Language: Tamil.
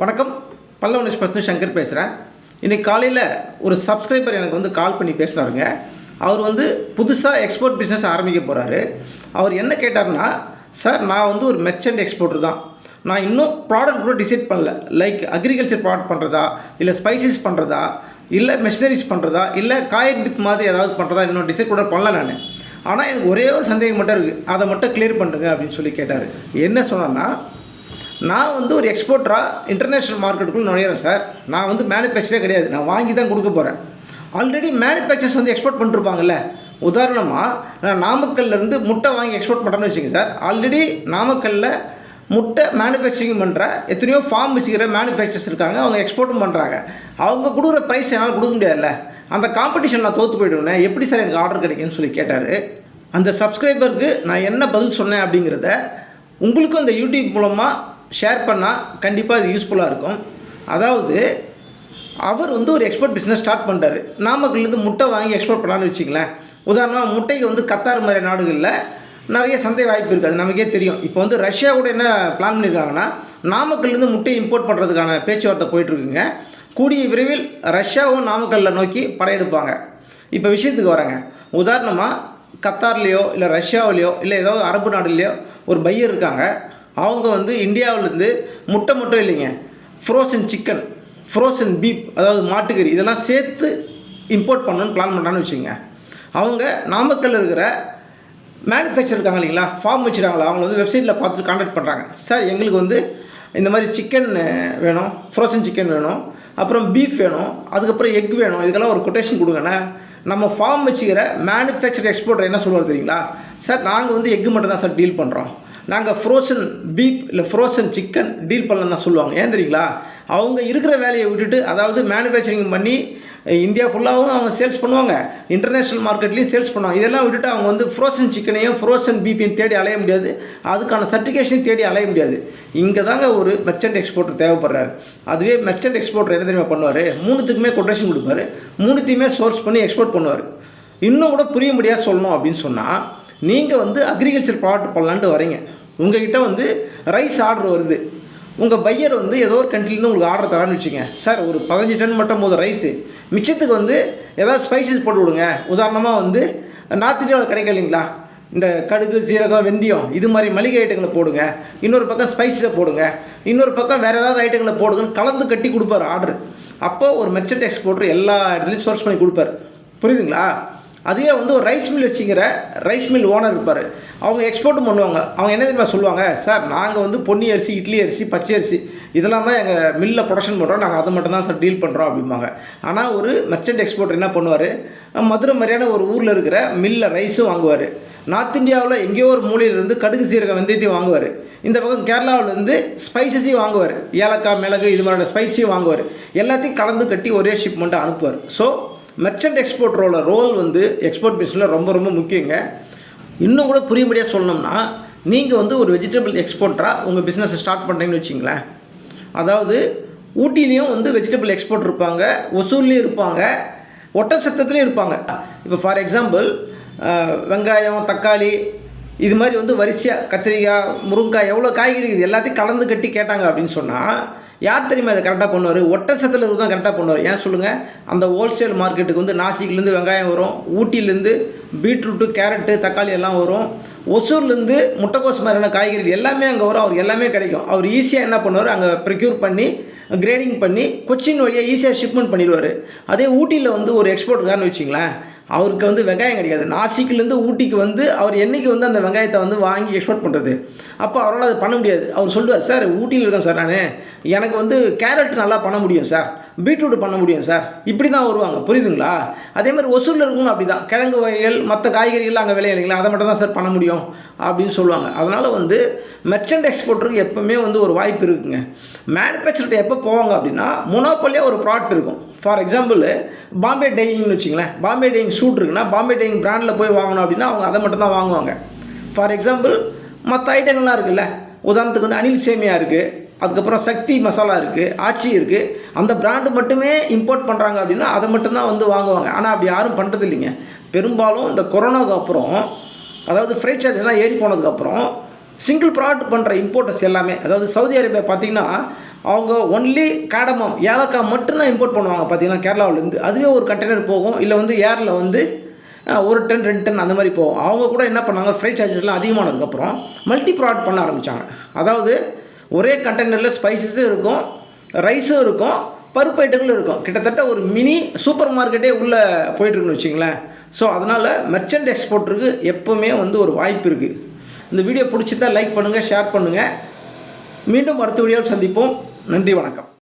வணக்கம். பல்லவனிஷ் பத்னு சங்கர் பேசுகிறேன் இன்றைக்கி காலையில் ஒரு சப்ஸ்கிரைபர் எனக்கு வந்து கால் பண்ணி பேசினாருங்க. அவர் வந்து புதுசாக எக்ஸ்போர்ட் பிஸ்னஸ் ஆரம்பிக்க போகிறாரு அவர் என்ன கேட்டார்னா சார் நான் வந்து ஒரு மெர்ச்சன்ட் எக்ஸ்போர்ட்டர் தான். நான் இன்னும் ப்ராடக்ட் கூட டிசைட் பண்ணல. லைக் அக்ரிகல்ச்சர் ப்ராடக்ட் பண்ணுறதா இல்லை ஸ்பைசஸ் பண்ணுறதா இல்லை மெஷினரிஸ் பண்ணுறதா இல்லை காய்கறி மாதிரி ஏதாவது பண்ணுறதா இன்னும் டிசைட் கூட பண்ணல நான். ஆனால் எனக்கு ஒரே ஒரு சந்தேகம் மட்டும் இருக்குது அதை மட்டும் கிளியர் பண்ணுங்க அப்படின்னு சொல்லி கேட்டார். என்ன சொன்னேன்னா நான் வந்து ஒரு எக்ஸ்போர்ட்டராக இன்டர்நேஷ்னல் மார்க்கெட்டுக்குள்ள நுழையிறேன் சார் நான் வந்து மேனுஃபேக்சரே கிடையாது. நான் வாங்கி தான் கொடுக்க போகிறேன் ஆல்ரெடி மேனுஃபேக்சர்ஸ் வந்து எக்ஸ்போர்ட் பண்ணிருப்பாங்கல்ல உதாரணமாக நான் நாமக்கல்லேருந்து முட்டை வாங்கி எக்ஸ்போர்ட் பண்ணுறேன்னு வச்சுக்கோங்க சார் ஆல்ரெடி நாமக்கல்லில் முட்டை மேனுஃபேக்சரிங் பண்ணுற எத்தனையோ ஃபார்ம் வச்சுக்கிற மேனுஃபேக்சர்ஸ் இருக்காங்க. அவங்க எக்ஸ்போர்ட்டும் பண்ணுறாங்க அவங்க கொடுக்குற ப்ரைஸ் என்னால் கொடுக்க முடியாதுல்ல. அந்த காம்படிஷன் நான் தோற்று போயிடுவேன். எப்படி சார் எனக்கு ஆர்டர் கிடைக்குன்னு சொல்லி கேட்டார். அந்த சப்ஸ்கிரைபருக்கு நான் என்ன பதில் சொன்னேன் அப்படிங்கிறத உங்களுக்கும் அந்த யூடியூப் மூலமாக ஷேர் பண்ணால் கண்டிப்பாக அது யூஸ்ஃபுல்லாக இருக்கும். அதாவது அவர் வந்து ஒரு எக்ஸ்போர்ட் பிஸ்னஸ் ஸ்டார்ட் பண்ணுறாரு நாமக்கல்லேருந்து முட்டை வாங்கி எக்ஸ்போர்ட் பண்ணலான்னு வச்சிங்களேன் உதாரணமாக முட்டைக்கு வந்து கத்தார் மாதிரி நாடுகளில் நிறைய சந்தை வாய்ப்பு இருக்குது அது நமக்கே தெரியும். இப்போ வந்து ரஷ்யா கூட என்ன பிளான் பண்ணியிருக்காங்கன்னா நாமக்கல்லேருந்து முட்டை இம்போர்ட் பண்ணுறதுக்கான பேச்சுவார்த்தை போயிட்டுருக்குங்க. கூடிய விரைவில் ரஷ்யாவும் நாமக்கல்ல நோக்கி படையெடுப்பாங்க இப்போ விஷயத்துக்கு வரேங்க. உதாரணமாக கத்தார்லேயோ இல்லை ரஷ்யாவிலேயோ இல்லை ஏதாவது அரபு நாடுலேயோ ஒரு பையர் இருக்காங்க. அவங்க வந்து இந்தியாவிலேருந்து முட்டை மட்டும் இல்லைங்க. ஃப்ரோசன் சிக்கன் ஃப்ரோசன் பீப் அதாவது மாட்டுக்கறி இதெல்லாம் சேர்த்து இம்போர்ட் பண்ணணும்னு பிளான் பண்ணுறான்னு வச்சுங்க அவங்க நாமக்கல்லில் இருக்கிற மேனுஃபேக்சர் இருக்காங்க இல்லைங்களா? ஃபார்ம் வச்சுருக்காங்களா? அவங்க வந்து வெப்சைட்டில் பார்த்துட்டு கான்டாக்ட் பண்ணுறாங்க சார் எங்களுக்கு வந்து இந்த மாதிரி சிக்கன் வேணும் ஃப்ரோசன் சிக்கன் வேணும் அப்புறம் பீஃப் வேணும் அதுக்கப்புறம் எக் வேணும் இதுக்கெல்லாம் ஒரு கொட்டேஷன் கொடுங்கண்ணே நம்ம ஃபார்ம் வச்சுக்கிற மேனுஃபேக்சர் எக்ஸ்போர்ட்டர் என்ன சொல்லுவார் தெரியுங்களா? சார் நாங்கள் வந்து எக்கு மட்டும் தான் சார் டீல் பண்ணுறோம் நாங்கள் ஃப்ரோசன் பீப் இல்லை ஃப்ரோசன் சிக்கன் டீல் பண்ணலாம் தான் சொல்லுவாங்க. ஏன் தெரியுங்களா? அவங்க இருக்கிற வேலையை விட்டுட்டு அதாவது மேனுஃபேக்சரிங் பண்ணி இந்தியா ஃபுல்லாகவும் அவங்க சேல்ஸ் பண்ணுவாங்க. இன்டர்நேஷ்னல் மார்க்கெட்லேயும் சேல்ஸ் பண்ணுவாங்க. இதெல்லாம் விட்டுட்டு அவங்க வந்து ஃப்ரோசன் சிக்கனையும் ஃப்ரோசன் பீப்பையும் தேடி அலைய முடியாது. அதுக்கான சர்டிஃபிகேஷனையும் தேடி அலைய முடியாது. இங்கே தாங்க ஒரு மெர்ச்சன்ட் எக்ஸ்போர்ட்டர் தேவைப்படுறாரு. அதுவே மெர்ச்சன்ட் எக்ஸ்போர்ட்டர் என்ன தெரியுமா பண்ணுவார்? மூணுத்துக்குமே கொட்டேஷன் கொடுப்பாரு. மூணுத்தையுமே சோர்ஸ் பண்ணி எக்ஸ்போர்ட் பண்ணுவார். இன்னும் கூட புரிய முடியாது சொல்லணும் அப்படின்னு சொன்னால் நீங்கள் வந்து அக்ரிகல்ச்சர் ப்ராடக்ட் பண்ணலான்ட்டு வரீங்க உங்ககிட்ட வந்து ரைஸ் ஆர்டர் வருது. உங்கள் பையர் வந்து ஏதோ ஒரு கண்ட்ரிலேருந்து உங்களுக்கு ஆர்டர் தரான்னு வச்சுங்க சார் ஒரு பதினஞ்சு டன் மட்டும் போது ரைஸு மிச்சத்துக்கு வந்து ஏதாவது ஸ்பைசஸ் போட்டு விடுங்க. உதாரணமாக வந்து நார்த் இந்தியாவில் கிடைக்கும் இல்லைங்களா இந்த கடுகு சீரகம் வெந்தயம் இது மாதிரி மளிகை ஐட்டங்களை போடுங்க. இன்னொரு பக்கம் ஸ்பைசஸை போடுங்க. இன்னொரு பக்கம் வேறு ஏதாவது ஐட்டங்களை போடுங்கன்னு கலந்து கட்டி கொடுப்பாரு ஆர்டர் அப்போ ஒரு மெர்ச்சன்ட் எக்ஸ்போர்ட்டர் எல்லா இடத்துலையும் சோர்ஸ் பண்ணி கொடுப்பாரு. புரியுதுங்களா? அதே வந்து ஒரு ரைஸ் மில் வச்சுக்கிற ரைஸ் மில் ஓனர் இருப்பார். அவங்க எக்ஸ்போர்ட்டும் பண்ணுவாங்க. அவங்க என்ன தெரியுமா சொல்லுவாங்க? சார் நாங்கள் வந்து பொன்னி அரிசி இட்லி அரிசி பச்சை அரிசி இதெல்லாம் தான் எங்கள் மில்லில் ப்ரொடக்ஷன் பண்ணுறோம் நாங்கள் அதை மட்டும் தான் சார் டீல் பண்ணுறோம் அப்படிம்பாங்க. ஆனால் ஒரு மெர்ச்சன்ட் எக்ஸ்போர்ட்டர் என்ன பண்ணுவார்? மதுரை மாதிரியான ஒரு ஊரில் இருக்கிற மில்லில் ரைஸும் வாங்குவார். நார்த் இந்தியாவில் எங்கேயோ ஒரு மூலையிலேருந்து கடுகு சீரக வெந்தயத்தையும் வாங்குவார். இந்த பக்கம் கேரளாவிலேருந்து ஸ்பைசஸையும் வாங்குவார். ஏலக்காய் மிளகு இது மாதிரியான ஸ்பைஸையும் வாங்குவார். எல்லாத்தையும் கலந்து கட்டி ஒரே ஷிப்மெண்ட்டை அனுப்புவார். ஸோ மெர்ச்சன்ட் எக்ஸ்போர்ட்டரோட ரோல் வந்து எக்ஸ்போர்ட் பிஸ்னஸில் ரொம்ப ரொம்ப முக்கியங்க. இன்னும் கூட புரியும்படியாக சொல்லணும்னா நீங்கள் வந்து ஒரு வெஜிடபிள் எக்ஸ்போர்ட்டராக உங்கள் பிஸ்னஸை ஸ்டார்ட் பண்ணுறீங்கன்னு வச்சிங்களேன். அதாவது ஊட்டிலையும் வந்து வெஜிடபிள் எக்ஸ்போர்ட் இருப்பாங்க ஒசூர்லேயும் இருப்பாங்க ஒட்ட சத்தத்துலேயும் இருப்பாங்க. இப்போ ஃபார் எக்ஸாம்பிள் வெங்காயம் தக்காளி இது மாதிரி வந்து வரிசையாக கத்திரிக்காய் முருங்காய் எவ்வளோ காய்கறி இது எல்லாத்தையும் கலந்து கட்டி கேட்டாங்க அப்படின்னு சொன்னால் யார் தெரியுமா இதை கரெக்டாக பண்ணுவார்? ஒட்டச்சத்தில் இருந்து தான் கரெக்டாக பண்ணுவார். ஏன் சொல்லுங்கள் அந்த ஹோல்சேல் மார்க்கெட்டுக்கு வந்து நாசிக்லேருந்து வெங்காயம் வரும் ஊட்டிலேருந்து பீட்ரூட்டு கேரட்டு தக்காளி எல்லாம் வரும். ஒசூர்லேருந்து முட்டைக்கோஸ் மாதிரியான காய்கறிகள் எல்லாமே அங்கே வரும். அவர் எல்லாமே கிடைக்கும். அவர் ஈஸியாக என்ன பண்ணுவார்? அங்கே ப்ரிக்யூர் பண்ணி கிரேடிங் பண்ணி கொச்சின் வழியாக ஈஸியாக ஷிப்மெண்ட் பண்ணிடுவார். அதே ஊட்டியில் வந்து ஒரு எக்ஸ்போர்ட் இருக்காருன்னு வச்சிங்களேன் அவருக்கு வந்து வெங்காயம் கிடைக்காது. நாசிக்லேருந்து ஊட்டிக்கு வந்து அவர் என்னைக்கு வந்து அந்த வெங்காயத்தை வந்து வாங்கி எக்ஸ்போர்ட் பண்ணுறது அப்போ அவரால் அது பண்ண முடியாது. அவர் சொல்லுவார் சார் ஊட்டியில் இருக்கேன் சார் நான். எனக்கு வந்து கேரட் நல்லா பண்ண முடியும் சார். பீட்ரூட் பண்ண முடியும் சார். இப்படி தான் வருவாங்க. புரியுதுங்களா? அதே மாதிரி ஒசூரில் இருக்கணும் அப்படி தான் கிழங்கு வகைகள் மற்ற காய்கறிகள் அங்கே விளையும் இல்லைங்களா? அதை மட்டும் தான் சார் பண்ண முடியும் அப்படின்னு சொல்லுவாங்க. அதனால் வந்து மெர்ச்சன்ட் எக்ஸ்போர்ட்டருக்கு எப்போவுமே வந்து ஒரு வாய்ப்பு இருக்குங்க. மேனுஃபேக்சர்கிட்ட எப்போ போவாங்க அப்படின்னா முனோப்பலியாக ஒரு ப்ராடக்ட் இருக்கும். ஃபார் எக்ஸாம்பிள் பாம்பே டையிங்னு வச்சிங்களேன். பாம்பே டையிங் சூட் இருக்குன்னா பாம்பே டைனிங் பிராண்டில் போய் வாங்கணும் அப்படின்னா அவங்க அதை மட்டும் தான் வாங்குவாங்க. ஃபார் எக்ஸாம்பிள் மற்ற ஐட்டங்கள்லாம் இருக்குல்ல உதாரணத்துக்கு வந்து அனில் சேமியா இருக்குது அதுக்கப்புறம் சக்தி மசாலா இருக்குது ஆச்சி இருக்குது அந்த பிராண்டு மட்டுமே இம்போர்ட் பண்ணுறாங்க அப்படின்னா அதை மட்டும்தான் வந்து வாங்குவாங்க. ஆனால் அப்படி யாரும் பண்ணுறது இல்லைங்க பெரும்பாலும் இந்த கொரோனாவுக்கு அப்புறம் அதாவது ஃப்ரைட் சார்ஜ்லாம் ஏறி போனதுக்கப்புறம் சிங்கிள் ப்ராடக்ட் பண்ணுற இம்போர்ட்டர்ஸ் எல்லாமே அதாவது சவுதி அரேபியா பார்த்தீங்கன்னா அவங்க ஒன்லி காடமம் ஏலக்காய் மட்டும்தான் இம்போர்ட் பண்ணுவாங்க பார்த்தீங்கன்னா கேரளாவிலேருந்து அதுவே ஒரு கண்டெய்னர் போகும் இல்லை வந்து ஏரில் வந்து ஒரு டன் ரெண்டு டன் அந்த மாதிரி போகும். அவங்க கூட என்ன பண்ணாங்க ஃப்ரைட் சார்ஜஸ்லாம் அதிகமானதுக்கப்புறம் மல்டி ப்ராடக்ட் பண்ண ஆரம்பித்தாங்க அதாவது ஒரே கண்டெய்னரில் ஸ்பைசஸும் இருக்கும் ரைஸும் இருக்கும் பருப்பு ஐட்டங்களும் இருக்கும். கிட்டத்தட்ட ஒரு மினி சூப்பர் மார்க்கெட்டே உள்ளே போயிட்டுருக்குன்னு வச்சிங்களேன் ஸோ அதனால் மெர்ச்சன்ட் எக்ஸ்போர்ட்டருக்கு எப்போவுமே வந்து ஒரு வாய்ப்பு இருக்குது இந்த வீடியோ பிடிச்சிருந்தால் லைக் பண்ணுங்கள் ஷேர் பண்ணுங்கள் மீண்டும் அடுத்த வீடியோவில் சந்திப்போம். நன்றி வணக்கம்.